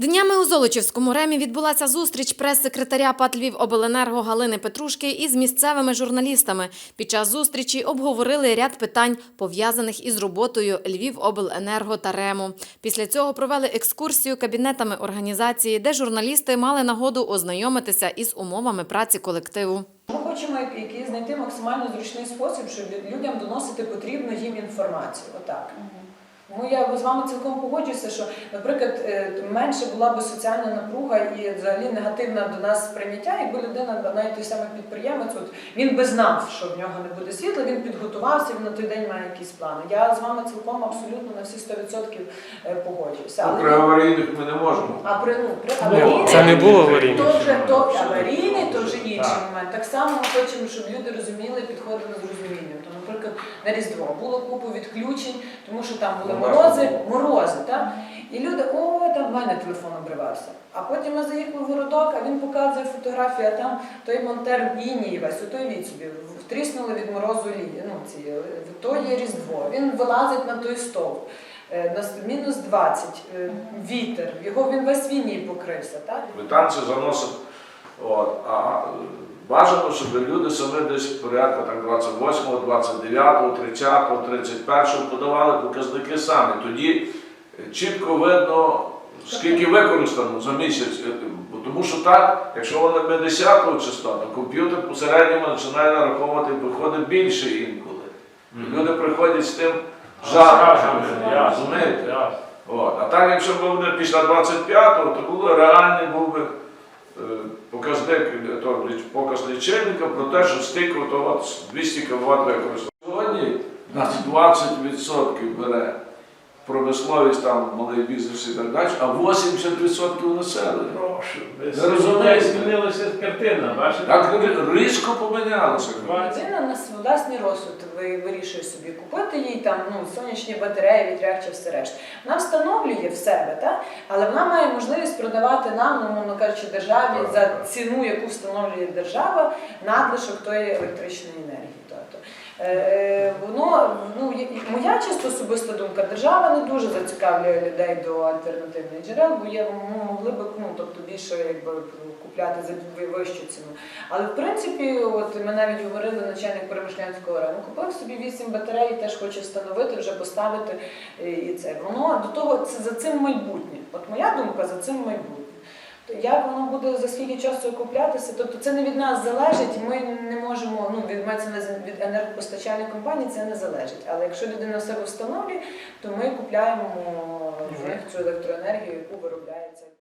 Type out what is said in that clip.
Днями у Золочівському ремі відбулася зустріч прес-секретаря ПАТ Львівобленерго Галини Петрушки із місцевими журналістами. Під час зустрічі обговорили ряд питань, пов'язаних із роботою Львівобленерго та РЕМу. Після цього провели екскурсію кабінетами організації, де журналісти мали нагоду ознайомитися із умовами праці колективу. Ми хочемо як- який знайти максимально зручний спосіб, щоб людям доносити потрібну їм інформацію. Отак. Тому я з вами цілком погоджуюся, що, наприклад, е, менше була б соціальна напруга і взагалі негативне до нас сприйняття, якби людина, навіть той самий підприємець, от він би знав, що в нього не буде світла, він підготувався, він на той день має якісь плани. Я з вами цілком абсолютно на всі 100% е, погоджуюся. Ну, Але При аварійних ми не можемо. а при ну при Ну, аварійний це не було аварійних. то вже то аварійний, то вже інший Так. момент. Так само ми хочемо, щоб люди розуміли, підходили з розумінням. То, наприклад, на Різдво було купу відключень, тому що там були Ну, морози, морози, так? І люди, о, там в мене телефон обривався. А потім ми заїхали в городок, а він показує фотографію, а там той монтер лінії весь, ото від собі, втріснули від морозу лінії. Ну, ці, то є Різдво. Він вилазить на той стовп. Е, на Мінус 20, е, вітер, його він весь війні покрився, так? Квитанції заносить. От. А е, бажано, щоб люди самі десь порядку так, 28, 29, 30, 31 подавали показники самі. Тоді е, чітко видно, скільки використано за місяць. Е, Тому що так, якщо вони ми 10 числа, то комп'ютер посередньому починає нараховувати, виходить більше інколи. І Люди приходять з тим жаром. Розумієте? От. А так, якщо б вони після 25-го, то було реальний був би е, показник, то, показ лічильника про те, що то от 200 кВт використовує. Сьогодні нас 20% бере промисловість, там, малий бізнес і так далі, а 80% населення. Прошу, Ви розумієте? змінилася картина, бачите? Так рі- різко помінялося. Людина на свій власний розсуд ви- вирішує собі купити їй там ну, сонячні батареї, вітряк чи все решта. Вона встановлює в себе, так? але вона має можливість продавати нам, ну, мовно кажучи, державі Так, за так. ціну, яку встановлює держава, надлишок тої електричної енергії. Тобто, воно, ну, моя чисто особиста думка, держава не дуже зацікавлює людей до альтернативних джерел, бо є, ну, могли б ну, тобто більше якби, купляти за вищу ціну. Але в принципі, от ми навіть говорили начальник Перемишлянського району, купив собі 8 батарей, теж хоче встановити, вже поставити е, і це. Воно до того це за цим майбутнє. От моя думка за цим майбутнє. То Як воно буде за скільки часу куплятися? Тобто це не від нас залежить, ми не можемо, ну від мається від енергопостачальної компанії це не залежить. Але якщо людина в себе встановлює, то ми купляємо в них цю електроенергію, яку виробляється.